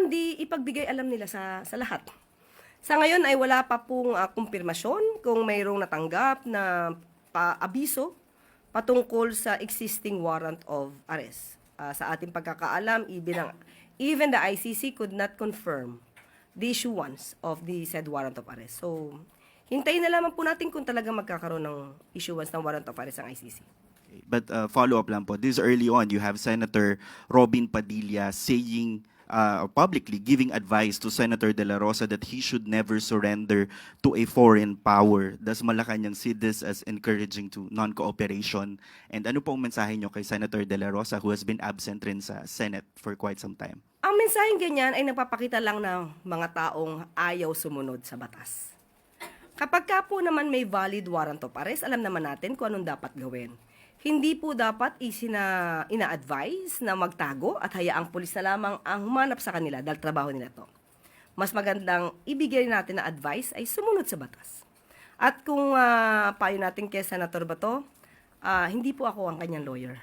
ma'am, di ipagbigay alam nila sa, sa lahat. Sa ngayon ay wala pa pong ah, kumpirmasyon kung mayroong natanggap na paabiso patungkol sa existing warrant of arrest. Ah, sa ating pagkakaalam, even, ang, even the ICC could not confirm the issuance of the said warrant of arrest. So, hintayin na lamang po natin kung talagang magkakaroon ng issuance ng warrant of arrest ang ICC. But uh, follow up lang po. This early on, you have Senator Robin Padilla saying uh, publicly giving advice to Senator De La Rosa that he should never surrender to a foreign power. Does Malacanang see this as encouraging to non-cooperation? And ano pong mensahe nyo kay Senator De La Rosa who has been absent rin sa Senate for quite some time? Ang mensaheng ganyan ay nagpapakita lang ng mga taong ayaw sumunod sa batas. Kapag ka po naman may valid warrant of arrest, alam naman natin kung anong dapat gawin. Hindi po dapat isina, ina-advise na magtago at hayaang pulis na lamang ang humanap sa kanila dahil trabaho nila to. Mas magandang ibigay natin na advice ay sumunod sa batas. At kung ah, payo natin kay Senator Bato, ah, hindi po ako ang kanyang lawyer.